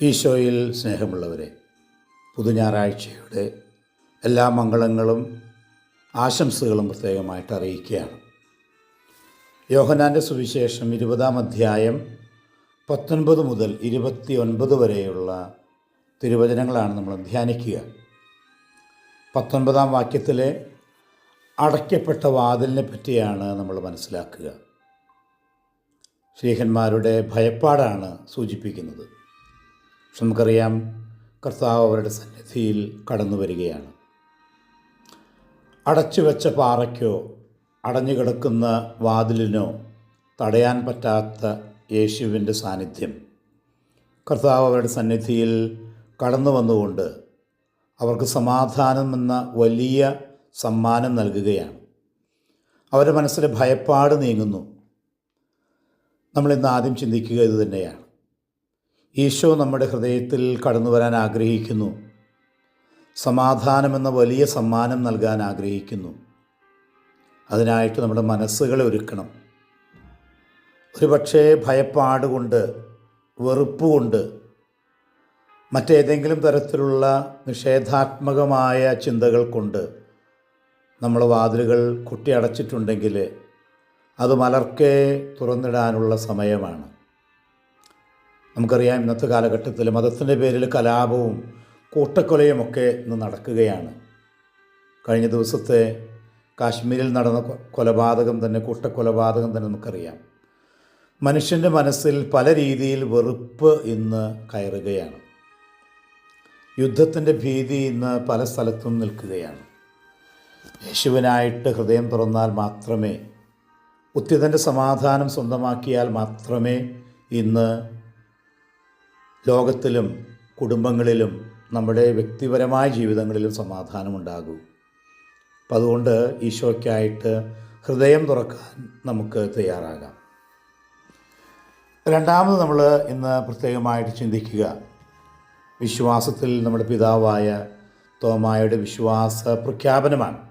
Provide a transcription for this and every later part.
ഈശോയിൽ സ്നേഹമുള്ളവരെ പുതുഞായറാഴ്ചയുടെ എല്ലാ മംഗളങ്ങളും ആശംസകളും പ്രത്യേകമായിട്ട് അറിയിക്കുകയാണ്. യോഹനാന്റെ സുവിശേഷം ഇരുപതാം അധ്യായം പത്തൊൻപത് മുതൽ ഇരുപത്തി ഒൻപത് വരെയുള്ള തിരുവചനങ്ങളാണ് നമ്മൾ ധ്യാനിക്കുക. പത്തൊൻപതാം വാക്യത്തിലെ അടയ്ക്കപ്പെട്ട വാതിലിനെ പറ്റിയാണ് നമ്മൾ മനസ്സിലാക്കുക. ശ്രീഹന്മാരുടെ ഭയപ്പാടാണ് സൂചിപ്പിക്കുന്നത്. നമുക്കറിയാം കർത്താവ് അവരുടെ സന്നിധിയിൽ കടന്നു വരികയാണ്. അടച്ചു വെച്ച പാറയ്ക്കോ അടഞ്ഞുകിടക്കുന്ന വാതിലിനോ തടയാൻ പറ്റാത്ത യേശുവിന്റെ സാന്നിധ്യം. കർത്താവ് അവരുടെ സന്നിധിയിൽ കടന്നു വന്നുകൊണ്ട് അവർക്ക് സമാധാനം എന്ന വലിയ സമ്മാനം നൽകുകയാണ്. അവരുടെ മനസ്സിലെ ഭയപ്പാട് നീങ്ങുന്നു. നമ്മളിന്ന് ആദ്യം ചിന്തിക്കുക ഇത് തന്നെയാണ്. ഈശോ നമ്മുടെ ഹൃദയത്തിൽ കടന്നു വരാൻ ആഗ്രഹിക്കുന്നു. സമാധാനമെന്ന വലിയ സമ്മാനം നൽകാൻ ആഗ്രഹിക്കുന്നു. അതിനായിട്ട് നമ്മുടെ മനസ്സുകളെ ഒരുക്കണം. ഒരുപക്ഷേ ഭയപ്പാട് കൊണ്ട് വെറുപ്പ് കൊണ്ട് മറ്റേതെങ്കിലും തരത്തിലുള്ള നിഷേധാത്മകമായ ചിന്തകൾ കൊണ്ട് നമ്മൾ വാതിലുകൾ കുട്ടിയടച്ചിട്ടുണ്ടെങ്കിൽ അത് മലർക്കെ തുറന്നിടാനുള്ള സമയമാണ്. നമുക്കറിയാം ഇന്നത്തെ കാലഘട്ടത്തിൽ മതത്തിന്റെ പേരിൽ കലാപവും കൂട്ടക്കൊലയുമൊക്കെ ഇന്ന് നടക്കുകയാണ്. കഴിഞ്ഞ ദിവസത്തെ കാശ്മീരിൽ നടന്ന കൊലപാതകം തന്നെ കൂട്ടക്കൊലപാതകം തന്നെ നമുക്കറിയാം. മനുഷ്യന്റെ മനസ്സിൽ പല രീതിയിൽ വെറുപ്പ് ഇന്ന് കയറുകയാണ്. യുദ്ധത്തിന്റെ ഭീതി ഇന്ന് പല സ്ഥലത്തും നിൽക്കുകയാണ്. യേശുവിനായിട്ട് ഹൃദയം തുറന്നാൽ മാത്രമേ ഉത്തിതന്റെ സമാധാനം സ്വന്തമാക്കിയാൽ മാത്രമേ ഇന്ന് ലോകത്തിലും കുടുംബങ്ങളിലും നമ്മുടെ വ്യക്തിപരമായ ജീവിതങ്ങളിലും സമാധാനമുണ്ടാകൂ. അപ്പം അതുകൊണ്ട് ഈശോയ്ക്കായിട്ട് ഹൃദയം തുറക്കാൻ നമുക്ക് തയ്യാറാകാം. രണ്ടാമത് നമ്മൾ ഇന്ന് പ്രത്യേകമായിട്ട് ചിന്തിക്കുക. വിശ്വാസത്തിൽ നമ്മുടെ പിതാവായ തോമായുടെ വിശ്വാസ പ്രഖ്യാപനമാണ്.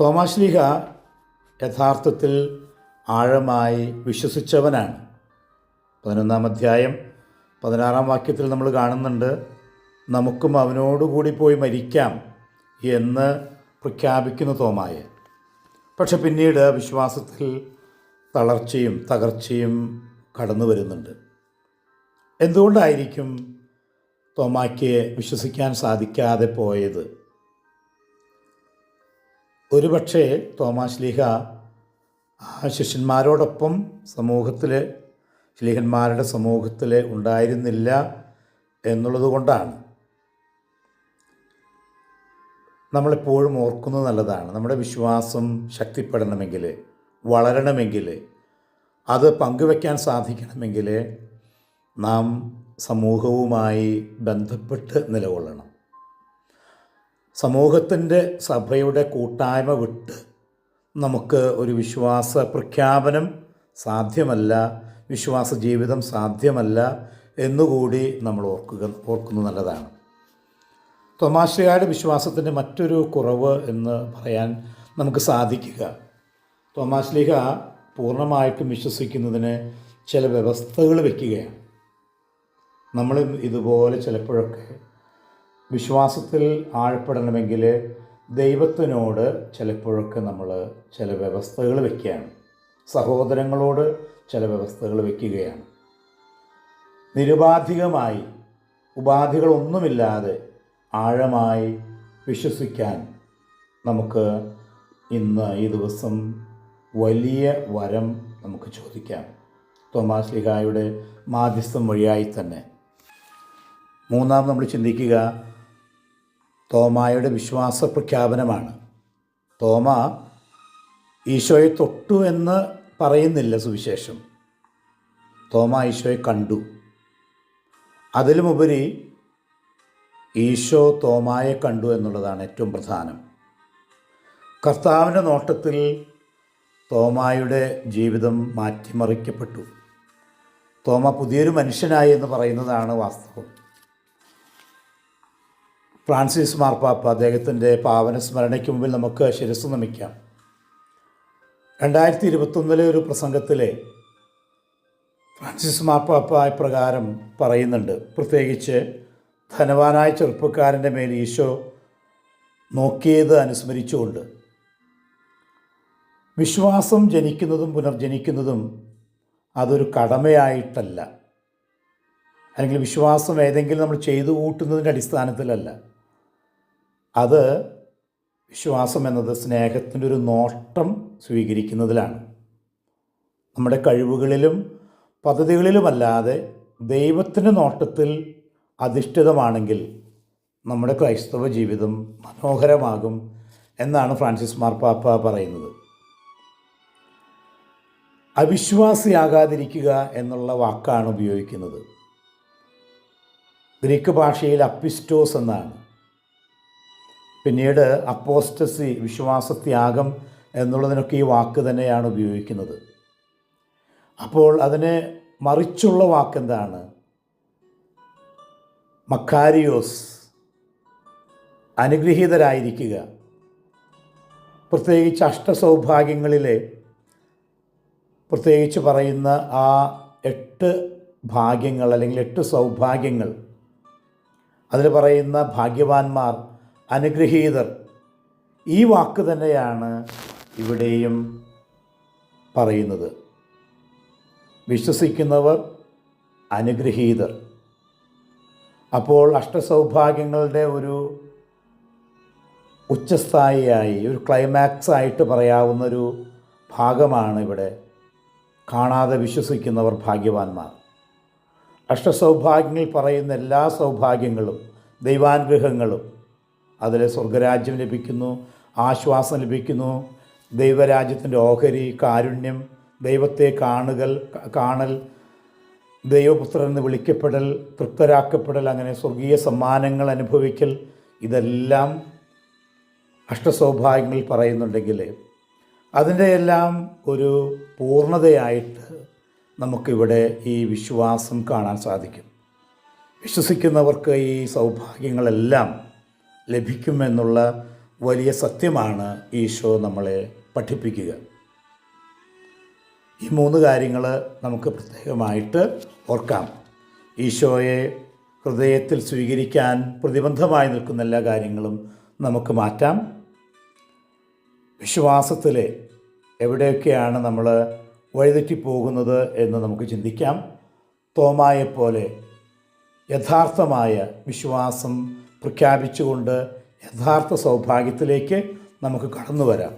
തോമാശ്ലീഹ യഥാർത്ഥത്തിൽ ആഴമായി വിശ്വസിച്ചവനാണ്. പതിനൊന്നാം അധ്യായം പതിനാറാം വാക്യത്തിൽ നമ്മൾ കാണുന്നുണ്ട് നമുക്കും അവനോടുകൂടി പോയി മരിക്കാം എന്ന് പ്രഖ്യാപിക്കുന്നു തോമായ. പക്ഷെ പിന്നീട് വിശ്വാസത്തിൽ തളർച്ചയും തകർച്ചയും കടന്നു വരുന്നുണ്ട്. എന്തുകൊണ്ടായിരിക്കും തോമായ്ക്ക് വിശ്വസിക്കാൻ സാധിക്കാതെ പോയത്? ഒരുപക്ഷേ തോമാശ്ലീഹ ആ ശിഷ്യന്മാരോടൊപ്പം സമൂഹത്തിൽ ശ്ലീഹന്മാരുടെ സമൂഹത്തിൽ ഉണ്ടായിരുന്നില്ല എന്നുള്ളത് കൊണ്ടാണ്. നമ്മളെപ്പോഴും ഓർക്കുന്നത് നല്ലതാണ്. നമ്മുടെ വിശ്വാസം ശക്തിപ്പെടണമെങ്കിൽ വളരണമെങ്കിൽ അത് പങ്കുവെക്കാൻ സാധിക്കണമെങ്കിൽ നാം സമൂഹവുമായി ബന്ധപ്പെട്ട് നിലകൊള്ളണം. സമൂഹത്തിന്റെ സഭയുടെ കൂട്ടായ്മ വിട്ട് നമുക്ക് ഒരു വിശ്വാസ പ്രഖ്യാപനം സാധ്യമല്ല. വിശ്വാസ ജീവിതം സാധ്യമല്ല എന്നുകൂടി നമ്മൾ ഓർക്കുക ഓർക്കുന്നത് നല്ലതാണ്. തൊമാശയാട് വിശ്വാസത്തിന്റെ മറ്റൊരു കുറവ് എന്ന് പറയാൻ നമുക്ക് സാധിക്കുക. തോമാശ്ലീഹ പൂർണമായിട്ടും വിശ്വസിക്കുന്നതിന് ചില വ്യവസ്ഥകൾ വയ്ക്കുകയാണ്. നമ്മൾ ഇതുപോലെ ചിലപ്പോഴൊക്കെ വിശ്വാസത്തിൽ ആഴപ്പെടണമെങ്കിൽ ദൈവത്തിനോട് ചിലപ്പോഴൊക്കെ നമ്മൾ ചില വ്യവസ്ഥകൾ വയ്ക്കുകയാണ്. സഹോദരങ്ങളോട് ചില വ്യവസ്ഥകൾ വയ്ക്കുകയാണ്. നിരുപാധികമായി ഉപാധികളൊന്നുമില്ലാതെ ആഴമായി വിശ്വസിക്കാൻ നമുക്ക് ഇന്ന് ഈ ദിവസം വലിയ വരം നമുക്ക് ചോദിക്കാം. തോമാസ് ലിഹായുടെ മാധ്യസ്ഥം വഴിയായി തന്നെ. മൂന്നാം നമ്മൾ ചിന്തിക്കുക തോമായുടെ വിശ്വാസ പ്രഖ്യാപനമാണ് തോമ ഈശോയെ തൊട്ടു എന്ന് പറയുന്നില്ല സുവിശേഷം. തോമ ഈശോയെ കണ്ടു. അതിലുമുപരി ഈശോ തോമായെ കണ്ടു എന്നുള്ളതാണ് ഏറ്റവും പ്രധാനം. കർത്താവിന്റെ നോട്ടത്തിൽ തോമായുടെ ജീവിതം മാറ്റിമറിക്കപ്പെട്ടു. തോമ പുതിയൊരു മനുഷ്യനായി എന്ന് പറയുന്നതാണ് വാസ്തവം. ഫ്രാൻസിസ് മാർപ്പാപ്പ അദ്ദേഹത്തിന്റെ പാവന സ്മരണയ്ക്ക് മുമ്പിൽ നമുക്ക് ശിരസ് നമിക്കാം. രണ്ടായിരത്തി ഇരുപത്തൊന്നിലെ ഒരു പ്രസംഗത്തിലെ ഫ്രാൻസിസ് മാപ്പാപ്പ പ്രകാരം പറയുന്നുണ്ട് പ്രത്യേകിച്ച് ധനവാനായ ചെറുപ്പക്കാരന്റെ മേൽ ഈശോ നോക്കിയത് അനുസ്മരിച്ചുകൊണ്ട്. വിശ്വാസം ജനിക്കുന്നതും പുനർജനിക്കുന്നതും അതൊരു കടമയായിട്ടല്ല. അല്ലെങ്കിൽ വിശ്വാസം ഏതെങ്കിലും നമ്മൾ ചെയ്തു കൂട്ടുന്നതിന്റെ അടിസ്ഥാനത്തിലല്ല. അത് വിശ്വാസം എന്നത് സ്നേഹത്തിന്റെ ഒരു നോട്ടം സ്വീകരിക്കുന്നതിലാണ്. നമ്മുടെ കഴിവുകളിലും പദ്ധതികളിലുമല്ലാതെ ദൈവത്തിന്റെ നോട്ടത്തിൽ അധിഷ്ഠിതമാണെങ്കിൽ നമ്മുടെ ക്രൈസ്തവ ജീവിതം മനോഹരമാകും എന്നാണ് ഫ്രാൻസിസ് മാർപ്പാപ്പ പറയുന്നത്. അവിശ്വാസിയാകാതിരിക്കുക എന്നുള്ള വാക്കാണ് ഉപയോഗിക്കുന്നത്. ഗ്രീക്ക് ഭാഷയിൽ അപ്പിസ്റ്റോസ് എന്നാണ്. പിന്നീട് അപ്പോസ്റ്റസി വിശ്വാസത്യാഗം എന്നുള്ളതിനൊക്കെ ഈ വാക്ക് തന്നെയാണ് ഉപയോഗിക്കുന്നത്. അപ്പോൾ അതിന് മറിച്ചുള്ള വാക്കെന്താണ്? മക്കാരിയോസ് അനുഗ്രഹീതരായിരിക്കുക. പ്രത്യേകിച്ച് അഷ്ടസൗഭാഗ്യങ്ങളിലെ പ്രത്യേകിച്ച് പറയുന്ന ആ എട്ട് ഭാഗ്യങ്ങൾ അല്ലെങ്കിൽ എട്ട് സൗഭാഗ്യങ്ങൾ. അതിൽ പറയുന്ന ഭാഗ്യവാന്മാർ അനുഗ്രഹീതർ. ഈ വാക്ക് തന്നെയാണ് ഇവിടെയും പറയുന്നത്. വിശ്വസിക്കുന്നവർ അനുഗ്രഹീതർ. അപ്പോൾ അഷ്ടസൗഭാഗ്യങ്ങളുടെ ഒരു ഉച്ചസ്ഥായിയായി ഒരു ക്ലൈമാക്സ് ആയിട്ട് പറയാവുന്നൊരു ഭാഗമാണ് ഇവിടെ കാണാതെ വിശ്വസിക്കുന്നവർ ഭാഗ്യവാന്മാർ. അഷ്ടസൗഭാഗ്യങ്ങൾ പറയുന്ന എല്ലാ സൗഭാഗ്യങ്ങളും ദൈവാനുഗ്രഹങ്ങളും അതിൽ സ്വർഗരാജ്യം ലഭിക്കുന്നു ആശ്വാസം ലഭിക്കുന്നു. ദൈവരാജ്യത്തിന്റെ ഓഹരി കാരുണ്യം ദൈവത്തെ കാണുകൾ കാണൽ ദൈവപുത്രൻ എന്ന് വിളിക്കപ്പെടൽ തൃപ്തരാക്കപ്പെടൽ അങ്ങനെ സ്വർഗീയ സമ്മാനങ്ങൾ അനുഭവിക്കൽ ഇതെല്ലാം അഷ്ടസൗഭാഗ്യങ്ങളിൽ പറയുന്നുണ്ടെങ്കിൽ അതിന്റെ എല്ലാം ഒരു പൂർണതയായിട്ട് നമുക്കിവിടെ ഈ വിശ്വാസം കാണാൻ സാധിക്കും. വിശ്വസിക്കുന്നവർക്ക് ഈ സൗഭാഗ്യങ്ങളെല്ലാം ലഭിക്കുമെന്നുള്ള വലിയ സത്യമാണ് ഈശോ നമ്മളെ പഠിപ്പിക്കുക. ഈ മൂന്ന് കാര്യങ്ങൾ നമുക്ക് പ്രത്യേകമായിട്ട് ഓർക്കാം. ഈശോയെ ഹൃദയത്തിൽ സ്വീകരിക്കാൻ പ്രതിബന്ധമായി നിൽക്കുന്ന എല്ലാ കാര്യങ്ങളും നമുക്ക് മാറ്റാം. വിശ്വാസത്തിൽ എവിടെയൊക്കെയാണ് നമ്മൾ വഴിതെറ്റിപ്പോകുന്നത് എന്ന് നമുക്ക് ചിന്തിക്കാം. തോമായെപ്പോലെ യഥാർത്ഥമായ വിശ്വാസം പ്രഖ്യാപിച്ചുകൊണ്ട് യഥാർത്ഥ സൗഭാഗ്യത്തിലേക്ക് നമുക്ക് കടന്നു വരാം.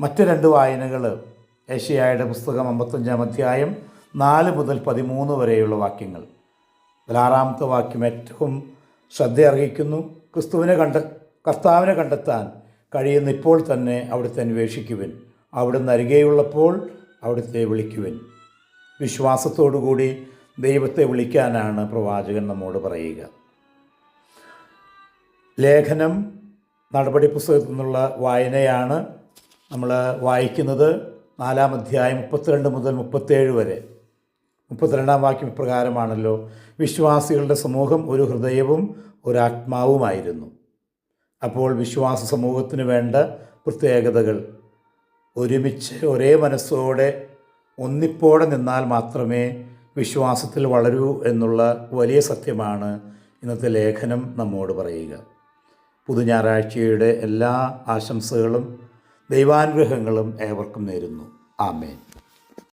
മറ്റ് രണ്ട് വായനകൾ ഏഷ്യയുടെ പുസ്തകം അമ്പത്തഞ്ചാം അധ്യായം നാല് മുതൽ പതിമൂന്ന് വരെയുള്ള വാക്യങ്ങൾ. അതിലാറാമത്തെ വാക്യം ഏറ്റവും ശ്രദ്ധ അർഹിക്കുന്നു ക്രിസ്തുവിനെ കണ്ട കർത്താവിനെ കണ്ടെത്താൻ കഴിയുന്ന ഇപ്പോൾ തന്നെ അവിടുത്തെ അന്വേഷിക്കുവിൻ. അവിടുന്ന് അരികെയുള്ളപ്പോൾ അവിടുത്തെ വിളിക്കുവിൻ. വിശ്വാസത്തോടുകൂടി ദൈവത്തെ വിളിക്കാനാണ് പ്രവാചകൻ നമ്മോട് പറയുക. ലേഖനം നടപടി പുസ്തകത്തിൽ നിന്നുള്ള വായനയാണ് നമ്മൾ വായിക്കുന്നത് നാലാം അധ്യായം മുപ്പത്തിരണ്ട് മുതൽ മുപ്പത്തേഴ് വരെ. മുപ്പത്തിരണ്ടാം വാക്യം ഇപ്രകാരമാണല്ലോ. വിശ്വാസികളുടെ സമൂഹം ഒരു ഹൃദയവും ഒരാത്മാവുമായിരുന്നു അപ്പോൾ വിശ്വാസ സമൂഹത്തിന് വേണ്ട പ്രത്യേകതകൾ. ഒരുമിച്ച് ഒരേ മനസ്സോടെ ഒന്നിപ്പോടെ നിന്നാൽ മാത്രമേ വിശ്വാസത്തിൽ വളരൂ എന്നുള്ള വലിയ സത്യമാണ് ഇന്നത്തെ ലേഖനം നമ്മോട് പറയുക. പുതു ഞായറാഴ്ചയുടെ എല്ലാ ആശംസകളും ദൈവാനുഗ്രഹങ്ങളും ഏവർക്കും നേരുന്നു. ആമേൻ.